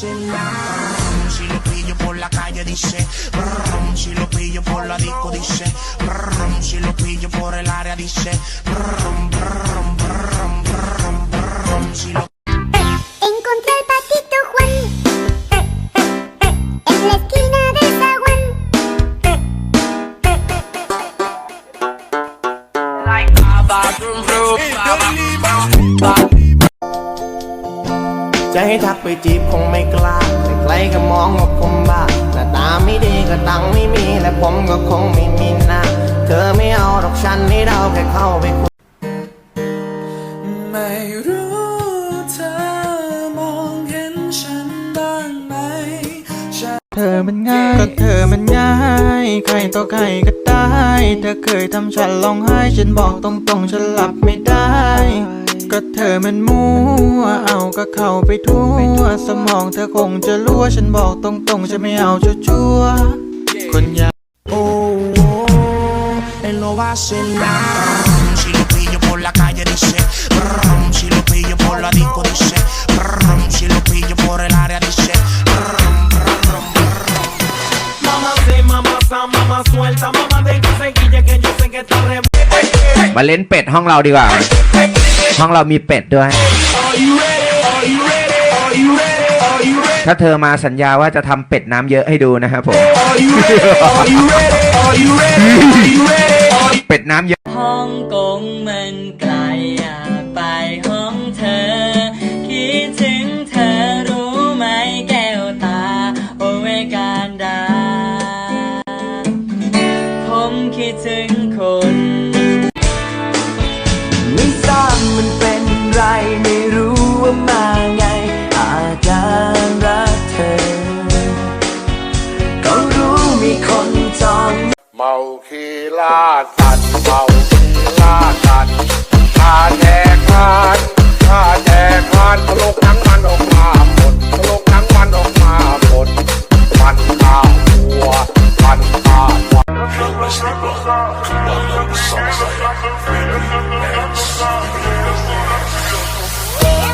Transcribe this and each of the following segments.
Si lo pillo por la calle dice Si lo pillo por la disco dice Si lo pillo por el área dice Like จะให้ทักไปจีบคงไม่กล้าแต่ใครก็มองว่าผมบ้าหน้าตาไม่ดีก็ตังค์ไม่มี และผมก็คงไม่มีหน้า เธอไม่เอาหรอกฉันให้เราแค่เข้าไปคุยไม่รู้เธอมองเห็นฉันบ้างไหมฉันเธอมันง่ายก็เธอมันง่าย ใครต่อใครก็ได้ เธอเคยทำฉันร้องไห้ ฉันบอกตรงๆ ฉันหลับไม่ได้ ก็เธอมันมั่ว เอาก็เข้าไปทั่ว สมองเธอคงจะรั่ว ฉันบอกตรงๆ ฉันไม่เอาชั่วๆคนอยาก Oh, oh, él no va a hacer nada. Si lo pillo por la calle dice, brum, si lo pillo por la disco dice, brum, si lo pillo por มาเล่นเป็ดห้องเราดีกว่า ห้องเรามีเป็ดด้วย ถ้าเธอมาสัญญาว่าจะทำเป็ดน้ำเยอะให้ดูนะครับผม เป็ดน้ำเยอะฮ่องกงมันไกลอยากไปห้องเธอ คิดถึงเธอรู้ไหมแก้วตา โอเวการดา ผมคิดถึง เมาคีลาสัตว์เมาคีลาสัตว์ข้าแจกทานข้าแจกทานตลกหนังมันออกมาหมดตลกหนังมันออกมาหมดมันข้าวหัวมันข้าวอย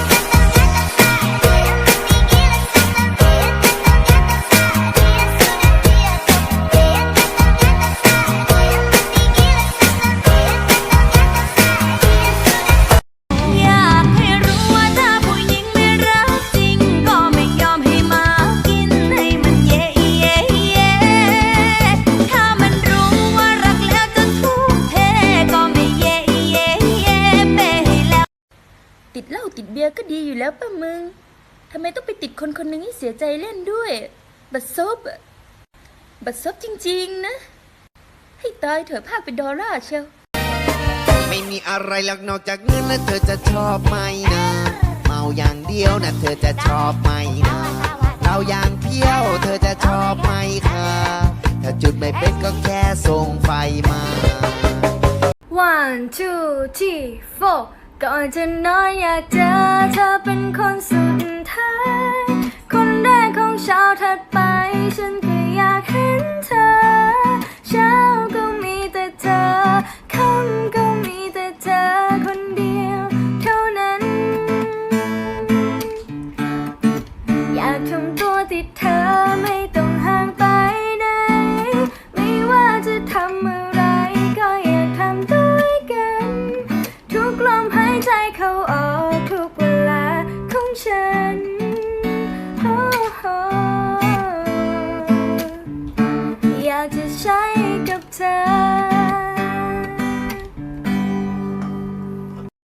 ติดเหล้าติดเบียร์ก็ดีอยู่แล้วป่ะมึงทำไมต้องไปติดคนคนหนึ่งให้เสียใจเล่นด้วย บัดซบอะบัดซบจริง ๆ นะ ให้ตายเถอะภาคเป็นดอลลาร์เชียวไม่มีอะไรหรอกนอกจากเงินและเธอจะชอบไหมนะ เมาอย่างเดียวนะเธอจะชอบไหมนะเราอย่างเพี้ยวเธอจะชอบไหมคะถ้าจุดไม่เป็นก็แค่ส่งไฟมา One two three four ก่อนจะน้อยอยากเจอเธอเป็นคนสุดท้าย คนแรกของเช้าถัดไป ฉันก็อยากเห็นเธอ เช้าก็มีแต่เธอค่ำก็มีแต่เธอคนเดียว เท่านั้น อยากทำตัวติดเธอไม่